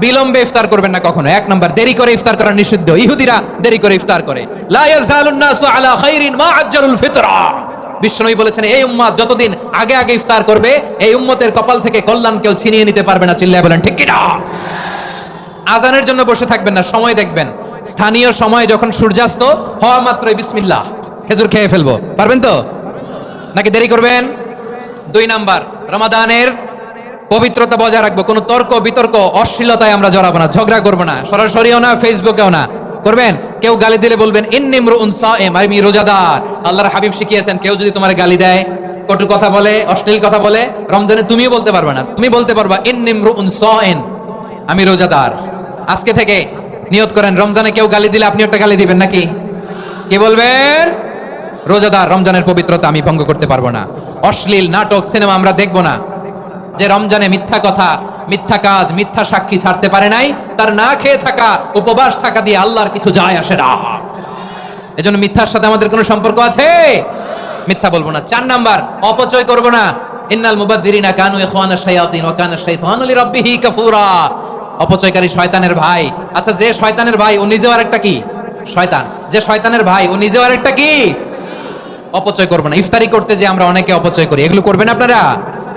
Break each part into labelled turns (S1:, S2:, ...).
S1: বিলম্বে ইফতার করবেন না কখনো। এক নম্বর, দেরি করে ইফতার করা নিষিদ্ধ। ইহুদিরা দেরি করে ইফতার করে। বিষ্ণুই বলেছেন, এই উম্মত যতদিন আগে আগে ইফতার করবে, এই উম্মতের কপাল থেকে কল্যাণ কেউ ছিনিয়ে নিতে পারবে না। চিল্লায় বলেন, ঠিক কিনা? আজানের জন্য বসে থাকবেন না, সময় দেখবেন। স্থানীয় সময় যখন সূর্যাস্ত, হওয়া মাত্রই বিসমিল্লাহ। খেজুর খেয়ে ফেলব। পারবেন তো? নাকি দেরি করবেন? দুই নাম্বার, রমাদানের পবিত্রতা বজায় রাখব, কোনো তর্ক, বিতর্ক, অশ্লীলতায় আমরা জড়াবো না, ঝগড়া করব না, সরাসরিও না ফেসবুকেও না। করবেন? কেউ গালি দিলে বলবেন উনসাএম আমি রোজাদার। আল্লাহর হাবিব শিখিয়েছেন, কেউ যদি তোমার গালি দেয়, কটু কথা বলে, অশ্লীল কথা বলে, রমজানে তুমিও বলতে পারবে না। তুমি বলতে পারবা ইন্নিমরু উনসাএন আমি রোজাদার। আজকে থেকে নিয়ত করেন, রমজানে কেউ গালি দিলে আপনি একটা গালি দিবেন নাকি? কি বলবেন? রোজাদার, রমজানের পবিত্রতা আমি ভঙ্গ করতে পারব না। অশ্লীল, নাটক, সিনেমা আমরা দেখব না। যে রমজানে মিথ্যা কথা, মিথ্যা কাজ, মিথ্যা সাক্ষী ছাড়তে পারে নাই, তার না খেয়ে থাকা, উপবাস থাকা দিয়ে আল্লাহর কিছু যায় আসে না। এজন্য মিথ্যার সাথে আমাদের কোনো সম্পর্ক আছে? মিথ্যা বলব না। চার নাম্বার, অপচয় করব না। ইন্নাল মুবাদ্দিরিনা কানু ইখওয়ানা শায়াতিন ওয়া কানা শাইতানু লিরাব্বিহি কাফুরা। অপচয়কারী শয়তানের ভাই। আচ্ছা যে শয়তানের ভাই, ও নিজেও আরেকটা কি? শয়তান। যে শয়তানের ভাই, ও নিজেও আরেকটা কি? অপচয় করব না। ইফতারি করতে যে আমরা অনেকে অপচয় করি। এগুলো করবেন আপনারা?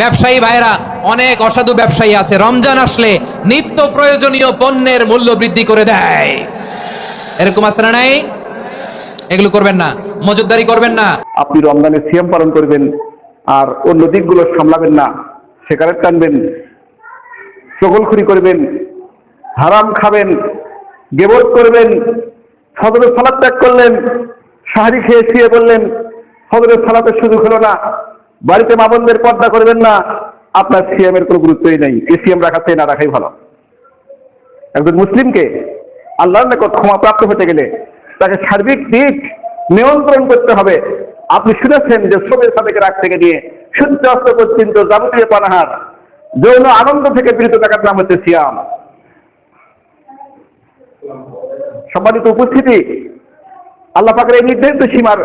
S1: ব্যবসায়ী ভাইয়েরা, অনেক অসাধু ব্যবসায়ী আছে। রমজান আসলে নিত্য প্রয়োজনীয় পণ্যের মূল্য বৃদ্ধি করে দেয়। এরকম আছে না নাই? এগুলো করবেন না। মজুদদারি করবেন না।
S2: আপনি রমজানের সিয়াম পালন করবেন আর অন্য দিকগুলো সামলাবেন না। সিগারেট টানবেন, চগলখুরি করবেন, হারাম খাবেন, গেবত করবেন, ফজরের সালাদ ত্যাগ করলেন সাহারি খেয়ে শুয়ে বললেন ফজরের সালাতের সুযোগ হলো না। বাড়িতে মামনদের পর্দা করবেন না, আপনার সিএমের কোনো গুরুত্বই নেই। এই সিএম রাখাতে না রাখাই ভালো। একজন মুসলিমকে আল্লাহর নিকট ক্ষমা প্রাপ্ত হতে গেলে তাকে সার্বিক দিক নিয়ন্ত্রণ করতে হবে। আপনি শুনেছেন যে শ্রমের সাথে রাগ থেকে নিয়ে সূর্য অস্ত পর্যন্ত যাবতীয় পানাহার, যৌন আনন্দ থেকে বিরত থাকার নাম হচ্ছে সিয়াম। সম্মানিত উপস্থিতি, আল্লাহ পাকের এই নির্ধারিত সীমার।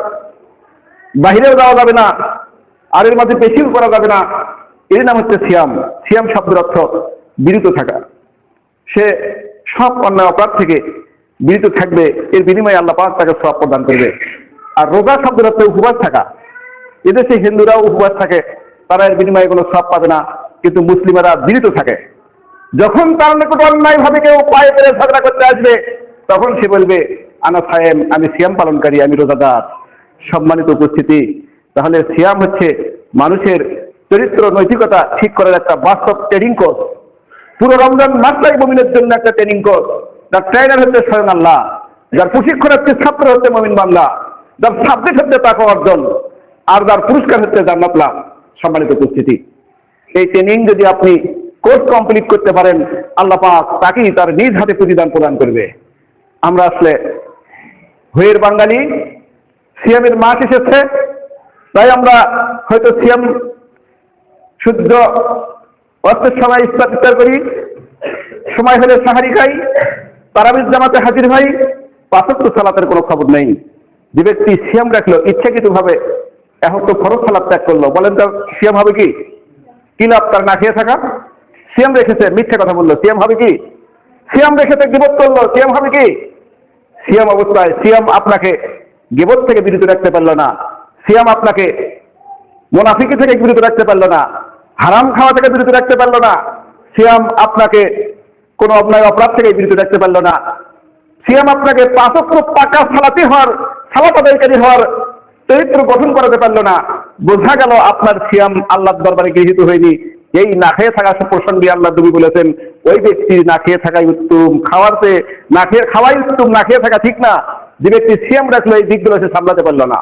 S2: বাহিরেও যাওয়া যাবে না। আর এর মাঝে বেশিও করা যাবে না। এর নাম হচ্ছে সিয়াম। সিয়াম শব্দের অর্থ বিরত থাকা। সে সব অন্যায় অপরাধ থেকে বিরত থাকবে। এর বিনিময়ে আল্লাহ পাক তাকে সব প্রদান করবে। আর রোজা শব্দের অর্থ উপবাস থাকা। এদেশে হিন্দুরাও উপবাস থাকে। তারা এর বিনিময়ে কোনো সব পাবে না। কিন্তু মুসলিমেরা বিরত থাকে। যখন তার নিকট অন্যায় ভাবে কেউ পায়ে পেরে ঝগড়া করতে আসবে, তখন সে বলবে, আনা সায়েম, আমি সিয়াম পালনকারী, আমি রোজাদার। সম্মানিত উপস্থিতি তাহলে সিয়াম হচ্ছে মানুষের চরিত্র নৈতিকতা ঠিক করার একটা বাস্তব ট্রেনিং কোর্স পুরো রমজান মাসটাই মমিনের জন্য একটা ট্রেনিং কোর্স যার ট্রেনার হচ্ছে স্বয়ং আল্লাহ, যার প্রশিক্ষণ হচ্ছে ছাত্র হচ্ছে মমিন বাংলা যার সাবজেক্ট হচ্ছে তাকে অর্জন, আর যার পুরস্কার হচ্ছে জান্নাত লাভ। সম্মানিত উপস্থিতি। এই ট্রেনিং যদি আপনি কোর্স কমপ্লিট করতে পারেন, আল্লাহ পাক তাকেই তার নিজ হাতে প্রতিদান প্রদান করবে। আমরা আসলে হয়ের বাঙালি, সিয়ামের মাস এসেছে তাই আমরা হয়তো সিয়াম শুদ্ধ অর্থের সময় ইফতার করি। সময় হলে সাহারি খাই, তারাবির জামাতে হাজির ভাই পাঁচত্ব সালাতের কোনো খবর নেই। যে ব্যক্তি সিয়াম রাখল, ইচ্ছাকৃতভাবে এখন তো ফরজ সালাদ ত্যাগ করল। বলেন তো সিয়াম হবে কি? কি লাভ তার না খেয়ে থাকা? সিয়াম রেখেছে, মিথ্যে কথা বলল। সিয়াম হবে কি? সিয়াম রেখেছে, গিবত করল। সিয়াম হবে কি? সিয়াম অবস্থায় সিয়াম আপনাকে গিবত থেকে বিরত রাখতে পারল না। সিয়াম আপনাকে। মোনাফিকি থেকে বিরত রাখতে পারল না। হারাম খাওয়া থেকে বিরত রাখতে পারল না। সিয়াম আপনাকে কোনো অন্যায় অপরাধ থেকে বিরত রাখতে পারল না। সিয়াম আপনাকে পাঁচক্র পাকা সালাতি হওয়ার, সালাত আদায়কারী হওয়ার চরিত্র গঠন করাতে পারল না। বোঝা গেল আপনার সিয়াম আল্লাহর দরবারে গৃহীত হয়নি। এই না খেয়ে থাকা প্রসঙ্গে আল্লাহ নবী বলেছেন, ওই ব্যক্তি না খেয়ে থাকাই উত্তম। খাওয়ার চেয়ে না খেয়ে, খাওয়াই উত্তম, না খেয়ে থাকা ঠিক না। যে ব্যক্তি সিয়াম রাখল, এই দিকগুলো সে সামলাতে পারল না।